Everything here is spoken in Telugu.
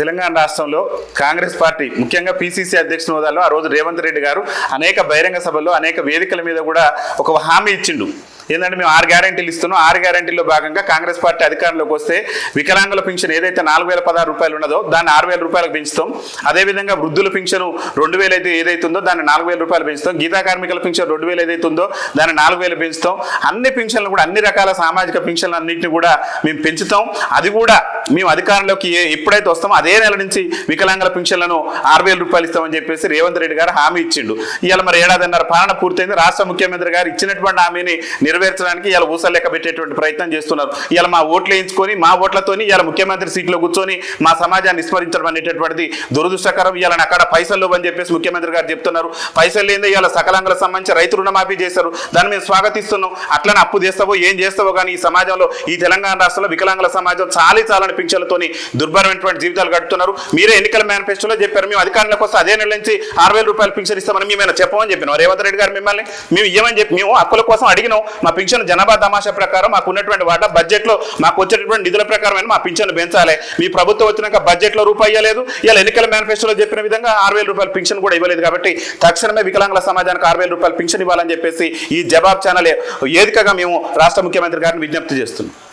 తెలంగాణ రాష్ట్రంలో కాంగ్రెస్ పార్టీ ముఖ్యంగా పిసిసి అధ్యక్షుని హోదాలో ఆ రోజు రేవంత్ రెడ్డి గారు అనేక బహిరంగ సభల్లో అనేక వేదికల మీద కూడా ఒక హామీ ఇచ్చిండు. ఏంటంటే మేము ఆరు గ్యారంటీలు ఇస్తున్నాం. ఆరు గ్యారంటీలో భాగంగా కాంగ్రెస్ పార్టీ అధికారంలోకి వస్తే వికలాంగుల పింఛన్ ఏదైతే నాలుగు వేల పదహారు రూపాయలు ఉన్నదో దాన్ని ఆరు వేల రూపాయలకు పెంచుతాం. అదేవిధంగా వృద్ధుల పింఛను రెండు వేలు అయితే ఏదైతే ఉందో దాన్ని నాలుగు వేల రూపాయలు పెంచుతాం. గీతా కార్మికుల పింఛన్ రెండు వేలు ఏదైతే ఉందో దాన్ని నాలుగు వేలు పెంచుతాం. అన్ని పింఛన్లు కూడా అన్ని రకాల సామాజిక పింఛన్లు అన్నింటినీ కూడా మేము పెంచుతాం. అది కూడా మేము అధికారంలోకి ఎప్పుడైతే వస్తామో అదే నెల నుంచి వికలాంగుల పింఛన్లను ఆరు వేల రూపాయలు ఇస్తామని చెప్పేసి రేవంత్ రెడ్డి గారు హామీ ఇచ్చిండు. ఇవాళ మరి ఏడాదిన్నర పాలన పూర్తయింది. రాష్ట్ర ముఖ్యమంత్రి గారు ఇచ్చినటువంటి హామీని నెరవేర్చడానికి ఇవాళ ఊసలు లెక్క పెట్టేటువంటి ప్రయత్నం చేస్తున్నారు. ఇవాళ మా ఓట్లు వేయించుకొని మా ఓట్లతోని ఇవాళ ముఖ్యమంత్రి సీట్లో కూర్చొని మా సమాజాన్ని విస్మరించడం అనేటటువంటిది దురదృష్టకరం. ఇవాళ అక్కడ పైసలు అని చెప్పేసి ముఖ్యమంత్రి గారు చెప్తున్నారు. పైసలు లేదా ఇవాళ సకలాంగులకు సంబంధించి రైతు రుణమాఫీ చేశారు. దాన్ని మేము స్వాగతిస్తున్నాం. అట్లనే అప్పు చేస్తావో ఏం చేస్తావో కానీ ఈ సమాజంలో ఈ తెలంగాణ రాష్ట్రంలో వికలాంగుల సమాజం చాలీ చాలని పింఛన్లతోని దుర్భరమైనటువంటి జీవితాలు గడుపుతున్నారు. మీరే ఎన్నికల మేనిఫెస్టోలో చెప్పారు. మేము అధికారంలోకి వస్తే అదే నెల నుంచి ఆరు వేల రూపాయలు పింఛన్ ఇస్తామని మేమైనా చెప్పమని చెప్పినాం రేవంత్ రెడ్డి గారు మిమ్మల్ని మేము ఇవ్వమని చెప్పి మేము హక్కుల కోసం అడిగినాం. మా పింఛన్ జనాభా తమాషా ప్రకారం మాకు ఉన్నటువంటి వాటా బడ్జెట్లో మాకు వచ్చేటటువంటి నిధుల ప్రకారమైన మా పింఛన్ పెంచాలి. మీ ప్రభుత్వం వచ్చినాక బడ్జెట్లో రూపాయి ఇవ్వలేదు ఇలా ఎన్నికల మేనిఫెస్టోలో చెప్పిన విధంగా ఆరు వేల రూపాయల పింఛన్ కూడా ఇవ్వలేదు కాబట్టి తక్షణమే వికలాంగుల సమాజానికి ఆరు వేల రూపాయల పింఛన్ ఇవ్వాలని చెప్పేసి ఈ జవాబ్ ఛానల్. ఏదికగా మేము రాష్ట్ర ముఖ్యమంత్రి గారిని విజ్ఞప్తి చేస్తున్నాం.